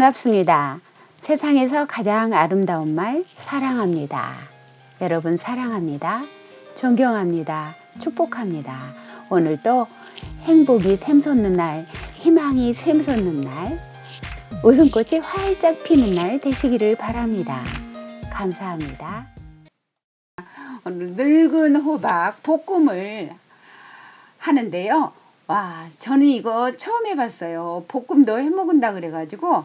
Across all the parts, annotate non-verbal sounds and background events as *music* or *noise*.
반갑습니다. 세상에서 가장 아름다운 말 사랑합니다. 여러분 사랑합니다. 존경합니다. 축복합니다. 오늘도 행복이 샘솟는 날, 희망이 샘솟는 날, 웃음꽃이 활짝 피는 날 되시기를 바랍니다. 감사합니다. 오늘 늙은 호박 볶음을 하는데요. 와, 저는 이거 처음 해봤어요. 볶음도 해 먹은다 그래가지고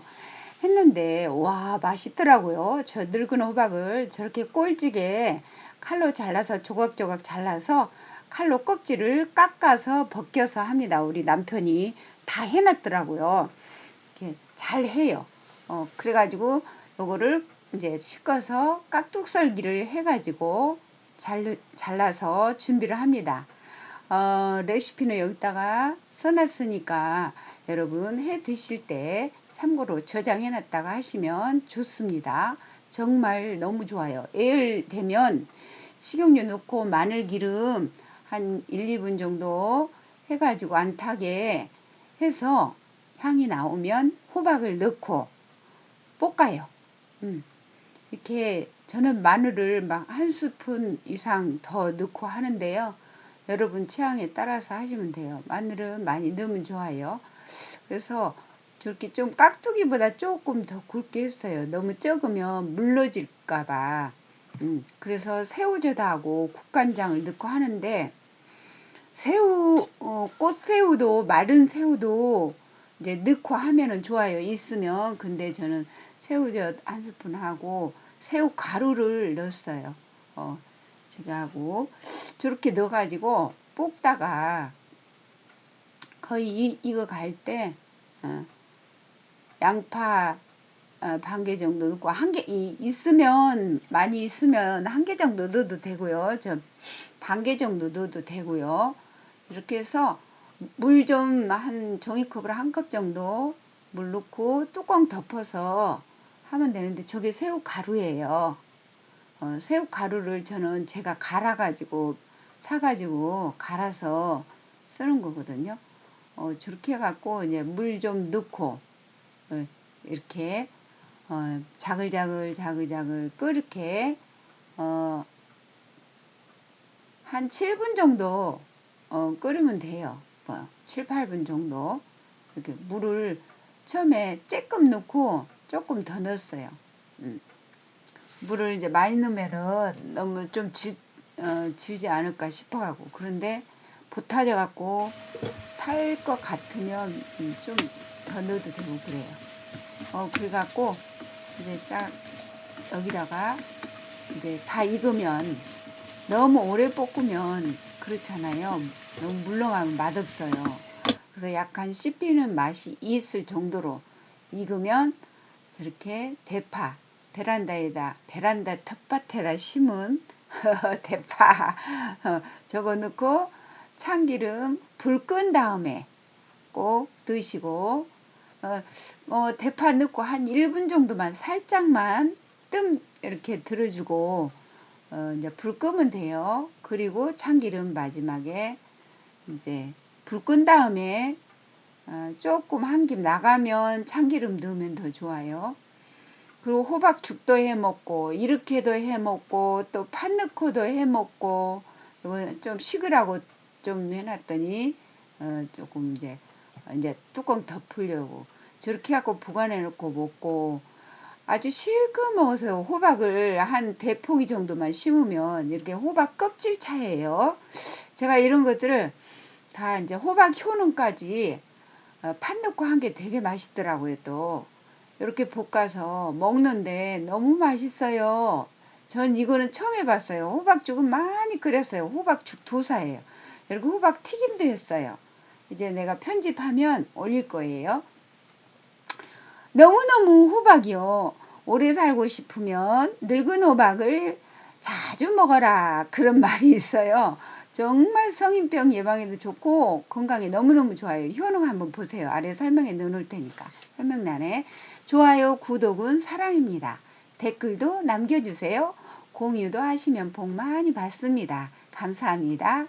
했는데, 와, 맛있더라고요. 저 늙은 호박을 저렇게 꼴찌게 칼로 잘라서 조각조각 잘라서 칼로 껍질을 깎아서 벗겨서 합니다. 우리 남편이 다 해놨더라고요. 이렇게 잘 해요. 어, 그래가지고 요거를 이제 씻어서 깍둑썰기를 해가지고 잘, 잘라서 준비를 합니다. 어, 레시피는 여기다가 써놨으니까 여러분 해 드실 때 참고로 저장해 놨다가 하시면 좋습니다. 정말 너무 좋아요. 예를 되면 식용유 넣고 마늘 기름 한 1, 2분 정도 해가지고 안 타게 해서 향이 나오면 호박을 넣고 볶아요. 음. 이렇게 저는 마늘을 막 한 스푼 이상 더 넣고 하는데요. 여러분 취향에 따라서 하시면 돼요. 마늘은 많이 넣으면 좋아요. 그래서 저렇게 좀 깍두기보다 조금 더 굵게 했어요. 너무 적으면 물러질까봐. 음, 그래서 새우젓하고 국간장을 넣고 하는데 새우, 어, 꽃새우도 마른 새우도 이제 넣고 하면은 좋아요. 있으면 근데 저는 새우젓 한 스푼 하고 새우 가루를 넣었어요. 어, 제가 하고 저렇게 넣어가지고 볶다가 거의 이, 이거 갈때 어, 양파 어, 반개 정도 넣고 한 개 있으면 많이 있으면 한 개 정도 넣어도 되고요. 저 반 개 정도 넣어도 되고요. 이렇게 해서 물 좀 한 종이컵으로 한 컵 정도 물 넣고 뚜껑 덮어서 하면 되는데 저게 새우 가루예요. 어, 새우 가루를 저는 제가 갈아가지고 사가지고 갈아서 쓰는 거거든요. 어, 저렇게 해갖고 이제 물 좀 넣고 어, 이렇게 어, 자글자글 자글자글 끓게 어, 한 7분 정도 어, 끓으면 돼요. 뭐, 7, 8분 정도 이렇게 물을 처음에 쬐끔 넣고 조금 더 넣었어요. 음. 물을 이제 많이 넣으면은 너무 좀 질, 어, 질지 않을까 싶어가고 그런데 보타져 갖고 탈 것 같으면 음, 좀더 넣어도 되고 그래요. 어 그래갖고 이제 쫙 여기다가 이제 다 익으면 너무 오래 볶으면 그렇잖아요. 너무 물렁하면 맛없어요. 그래서 약간 씹히는 맛이 있을 정도로 익으면 이렇게 대파 베란다에다 베란다 텃밭에다 심은 *laughs* 대파 어, 저거 넣고 참기름 불 끈 다음에 꼭 넣으시고 어, 어, 대파 넣고 한 1분 정도만 살짝만 뜸 이렇게 들어주고 어, 이제 불 끄면 돼요. 그리고 참기름 마지막에 이제 불 끈 다음에 어, 조금 한 김 나가면 참기름 넣으면 더 좋아요. 그리고 호박죽도 해 먹고 이렇게도 해 먹고 또판 넣고도 해 먹고 이거 좀 식으라고 좀 해놨더니 어 조금 이제 이제 뚜껑 덮으려고 저렇게 하고 보관해 놓고 먹고 아주 실컷 먹어서 호박을 한 대포기 정도만 심으면 이렇게 호박 껍질 차예요. 제가 이런 것들을 다 이제 호박 효능까지 어, 판 넣고 한 게 되게 맛있더라고요 또. 이렇게 볶아서 먹는데 너무 맛있어요. 전 이거는 처음 해봤어요. 호박죽은 많이 끓였어요. 호박죽 도사예요. 그리고 호박 튀김도 했어요. 이제 내가 편집하면 올릴 거예요. 너무너무 호박이요. 오래 살고 싶으면 늙은 호박을 자주 먹어라. 그런 *laughs* 말이 있어요. 정말 성인병 예방에도 좋고 건강에 너무너무 좋아요. 효능 한번 보세요. 아래 설명에 넣어놓을 테니까. 설명란에. 좋아요, 구독은 사랑입니다. 댓글도 남겨주세요. 공유도 하시면 복 많이 받습니다. 감사합니다.